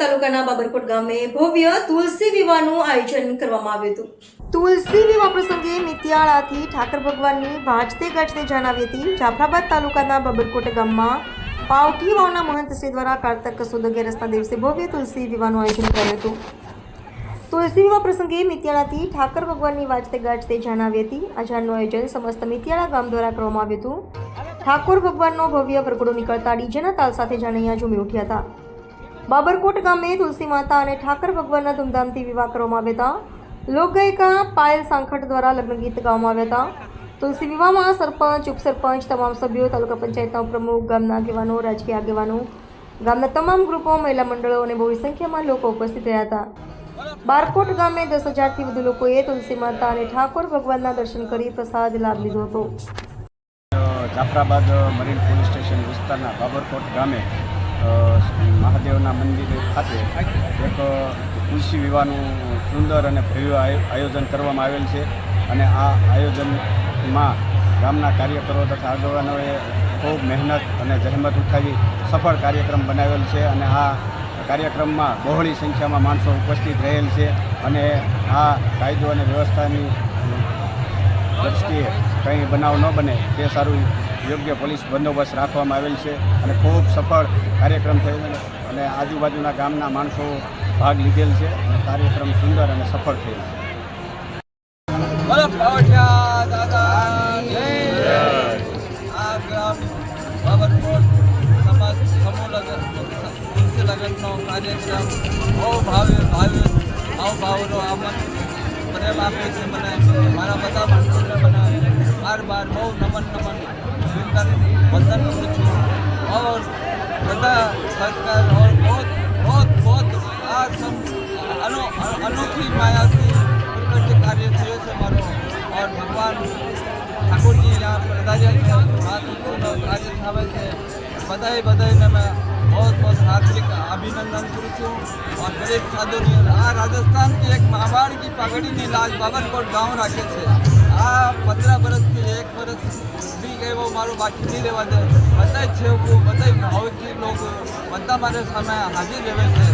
તાલુકાના બાબરકોટ ગામે ભવ્ય તુલસી વિવાહનું આયોજન કરવામાં આવ્યું હતું. તુલસી વિવાહ પ્રસંગે મિતિયાળાથી ઠાકર ભગવાનની વાંચતે ગાજતે જણાવી હતી જાફરાબાદ તાલુકાના બાબરકોટ ગામમાં પાવઠી વાવના મહંત શ્રી દ્વારા કારતક સુદ અગિયારસના દિવસે ભવ્ય તુલસી વિવાહનું આયોજન કર્યું હતું. તુલસી વિવાહ પ્રસંગે મિતિયાળાથી ઠાકર ભગવાનની વાજતે ગાજતે જણાવી હતી. આ જાનનું આયોજન સમસ્ત મિતિયાળા ગામ દ્વારા કરવામાં આવ્યું હતું. ઠાકોર ભગવાનનો ભવ્ય વરઘોડો નીકળતા ડીજેના તાલ સાથે જાનૈયા ઝૂમી ઉઠ્યા હતા. બાબરકોટ ગામે તુલસી માતા અને ઠાકર ભગવાનના ધૂમધામથી વિવાહ કરવામાં આવ્યા હતા. લોકગાયિકા પાયલ સાંખટ દ્વારા લગ્ન ગીત ગાવામાં આવ્યા હતા. તુલસી વિવાહમાં સરપંચ, ઉપસરપંચ, તમામ સભ્યો, તાલુકા પંચાયતના પ્રમુખ ગામના આગેવાનો, રાજકીય આગેવાનો, ગામના તમામ ગ્રુપો, મહિલા મંડળો અને બહોળી સંખ્યામાં લોકો ઉપસ્થિત રહ્યા હતા. બારકોટ ગામે દસ હજારથી વધુ લોકોએ તુલસી માતા અને ઠાકોર ભગવાનના દર્શન કરી પ્રસાદ લાભ લીધો હતો. જાફરાબાદ મરીન પોલીસ સ્ટેશન વિસ્તારના બાબરકોટ ગામે મહાદેવના મંદિર ખાતે એક તુલસી વિવાહનું સુંદર અને ભવ્ય આયો- આયોજન કરવામાં આવેલ છે. અને આ આયોજનમાં ગામના કાર્યકરો તથા આગેવાનોએ ખૂબ મહેનત અને જહેમત ઉઠાવી સફળ કાર્યક્રમ બનાવેલ છે અને આ કાર્યક્રમમાં બહોળી સંખ્યામાં માણસો ઉપસ્થિત રહેલ છે અને આ કાયદો અને વ્યવસ્થાની દ્રષ્ટિએ કંઈ બનાવ ન બને તે સારું યોગ્ય પોલીસ બંદોબસ્ત રાખવામાં આવેલ છે અને ખૂબ સફળ કાર્યક્રમ થયેલ અને આજુબાજુના ગામના માણસો ભાગ લીધેલ છે અને કાર્યક્રમ સુંદર અને સફળ થયેલ છે. લગ્નનો કાર્યક્રમ મારા બધા બાર બાર બહુ નમન નમન વંદન વંદન કરું છું ઓર બધા સંસ્કાર ઓર बहुत बहुत बहुत આ સમ અનો અનોખી માયાથી પ્રકટ કાર્ય થયો છે મારો ઓર ભગવાન ઠાકોરજી यहाँ પધાર્યા છે આ તુલસીનો કાર્ય થાવે છે બધાએ બધાને મેં बहुत बहुत हार्दिक अभिनंदन करूँ છું और દરેક સાધુની આ રાજસ્થાન की એક महावाड़ की पगड़ी लाज बाबरकोट गांव રાખે છે આ પંદર વર્ષથી એક વર્ષ બી કહેવો મારું બાકી નહીં રહેવા દે. બધા છે બધા ભાવથી લોકો, બધા મારે સામે હાજર રહે છે.